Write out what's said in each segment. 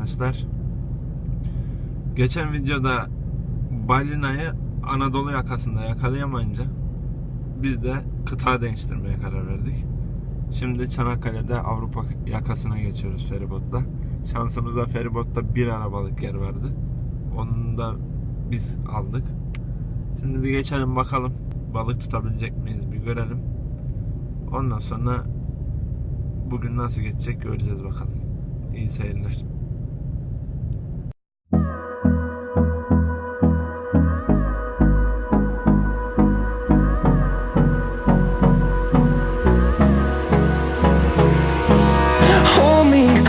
arkadaşlar. Geçen videoda balinayı Anadolu yakasında yakalayamayınca biz de kıta değiştirmeye karar verdik. Şimdi Çanakkale'de Avrupa yakasına geçiyoruz feribotla. Şansımıza feribotta bir arabalık yer vardı. Onu da biz aldık. Şimdi bir geçelim bakalım balık tutabilecek miyiz bir görelim. Ondan sonra bugün nasıl geçecek göreceğiz bakalım. İyi seyirler.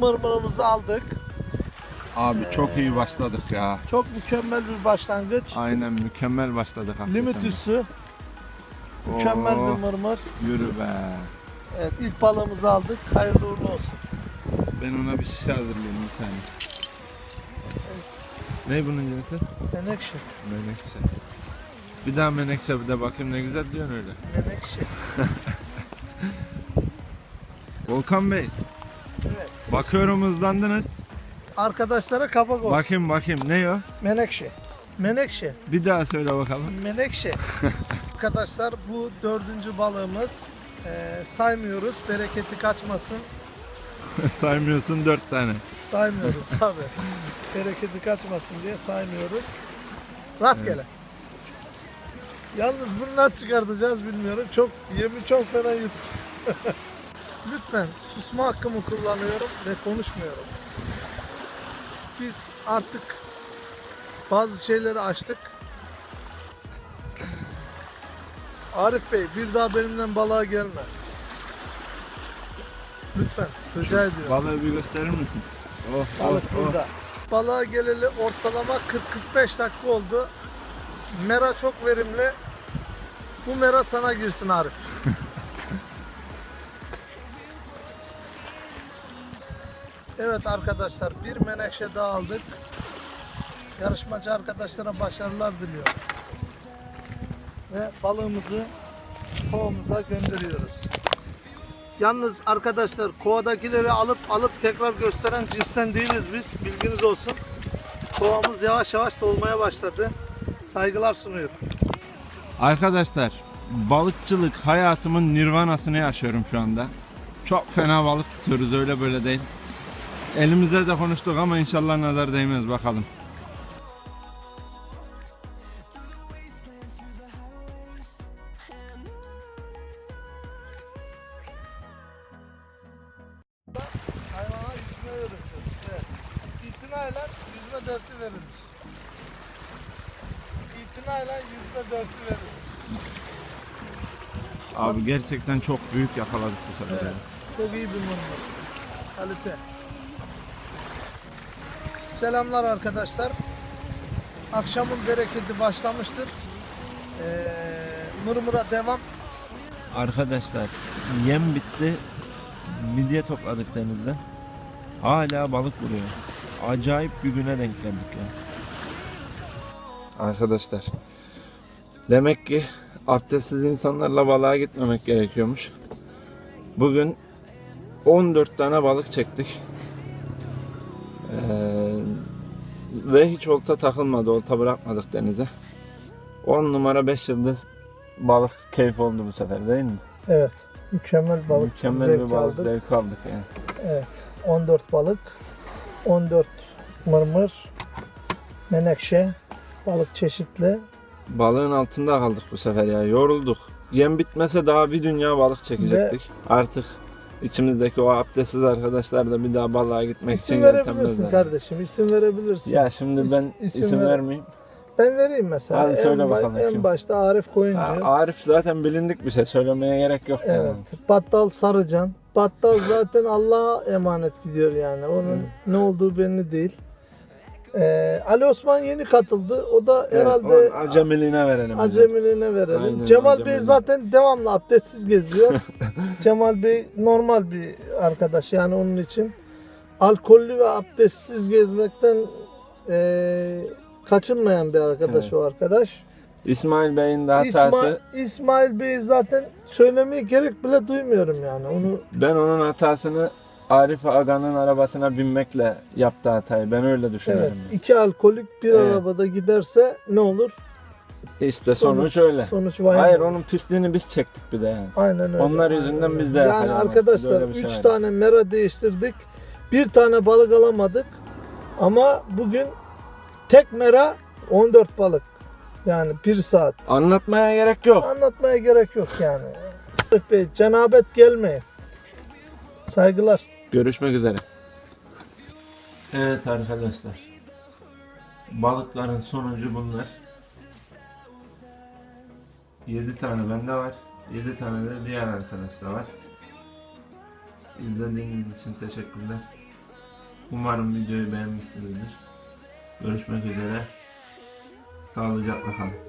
Mırmırımızı aldık. Abi çok iyi başladık ya. Çok mükemmel bir başlangıç. Aynen mükemmel başladık hakikaten. Limit üssü. Mükemmel Oo, bir mırmır. Yürü be. Evet ilk balığımızı aldık. Hayırlı uğurlu olsun. Ben ona bir şişe hazırlayayım bir saniye. Ne bunun cinsi? Menekşe. Menekşe. Bir daha menekşe bir de bakayım ne güzel diyorsun öyle. Menekşe. Volkan Bey. Bakıyorum hızlandınız. Arkadaşlara kapak olsun. Bakayım bakayım ne o? Menekşe. Menekşe. Bir daha söyle bakalım. Menekşe. Arkadaşlar bu dördüncü balığımız. Ee, saymıyoruz. Bereketi kaçmasın. Saymıyorsun dört tane. Saymıyoruz abi. Bereketi kaçmasın diye saymıyoruz. Rastgele. Yalnız bunu nasıl çıkartacağız bilmiyorum. Çok yemi çok fena yuttu. Lütfen susma hakkımı kullanıyorum ve konuşmuyorum. Biz artık bazı şeyleri açtık. Arif Bey bir daha benimle balığa gelme. Lütfen rica ediyorum. Balığı bir gösterir misin? Oh, Balık oh, oh. burada. Balığa geleli ortalama 40-45 dakika oldu. Mera çok verimli. Bu mera sana girsin Arif. Evet arkadaşlar bir menekşe daha aldık. Yarışmacı arkadaşlara başarılar diliyorum. Ve balığımızı kovamıza gönderiyoruz. Yalnız arkadaşlar kovadakileri alıp alıp tekrar gösteren cinsten değiliz biz. Bilginiz olsun. Kovamız yavaş yavaş dolmaya başladı. Saygılar sunuyorum. Arkadaşlar balıkçılık hayatımın nirvanasını yaşıyorum şu anda. Çok fena balık tutuyoruz öyle böyle değil. Elimize de konuştuk ama inşallah nazar değmez bakalım. Hayvana yüzme öğretiyoruz. Evet. İtinayla yüzme dersi verilmiş. İtinayla yüzme dersi verilmiş. Abi gerçekten çok büyük yakaladık bu sefer. Evet. Çok iyi bir mırmır. Kalite. Selamlar arkadaşlar. Akşamın bereketi başlamıştır. Ee, mırmıra devam. Arkadaşlar yem bitti. Midye topladık denizden. Hala balık vuruyor. Acayip bir güne denk geldik ya. Arkadaşlar demek ki abdestsiz insanlarla balığa gitmemek gerekiyormuş. Bugün 14 tane balık çektik. Ee, ve hiç olta takılmadı. Olta bırakmadık denize. 10 numara 5 yıldız balık keyif oldu bu sefer değil mi? Evet. Mükemmel balık. Mükemmel zevk bir balık aldık. zevk aldık yani. Evet. 14 balık. 14 mırmır. Menekşe. Balık çeşitli. Balığın altında kaldık bu sefer ya. Yorulduk. Yem bitmese daha bir dünya balık çekecektik. Artık İçimizdeki o abdestsiz arkadaşlar da bir daha balığa gitmek İsim için verebilirsin kardeşim. isim verebilirsin. Ya şimdi İs- ben isim isim, ver- vermeyeyim. Ben vereyim mesela. Hadi söyle en, ba- bakalım en kim? başta Arif Koyuncu. Ha, Arif zaten bilindik bir şey söylemeye gerek yok. Evet. yani. Battal Sarıcan. Battal zaten Allah'a emanet gidiyor yani. Onun ne olduğu belli değil. Ee, Ali Osman yeni katıldı. O da Evet, herhalde onun acemiliğine verelim. acemiliğine verelim. Aynen, Cemal Bey acemiliğine. zaten devamlı abdestsiz geziyor. Cemal Bey normal bir arkadaş yani onun için. Alkollü ve abdestsiz gezmekten eee, kaçınmayan bir arkadaş Evet. o arkadaş. İsmail Bey'in de hatası. İsmail, İsmail Bey zaten söylemeye gerek bile duymuyorum yani. Onu Ben onun hatasını Arif Aga'nın arabasına binmekle yaptı hatayı. Ben öyle evet düşünüyorum. iki alkolik bir Evet. arabada giderse ne olur? İşte sonuç, öyle. Sonuç vahim. Hayır onun pisliğini biz çektik bir de yani. Aynen öyle. Onlar yüzünden biz de Yani arkadaşlar Böyle bir şey 3 var. tane mera değiştirdik. Bir tane balık alamadık. Ama bugün tek mera 14 balık. Yani bir saat. Anlatmaya gerek yok. Anlatmaya gerek yok yani. Arif Bey cenabet gelmeyin. Saygılar. Görüşmek üzere. Evet arkadaşlar. Balıkların sonucu bunlar. 7 tane bende var. 7 tane de diğer arkadaşta var. İzlediğiniz için teşekkürler. Umarım videoyu beğenmişsinizdir. Görüşmek üzere. Sağlıcakla kalın.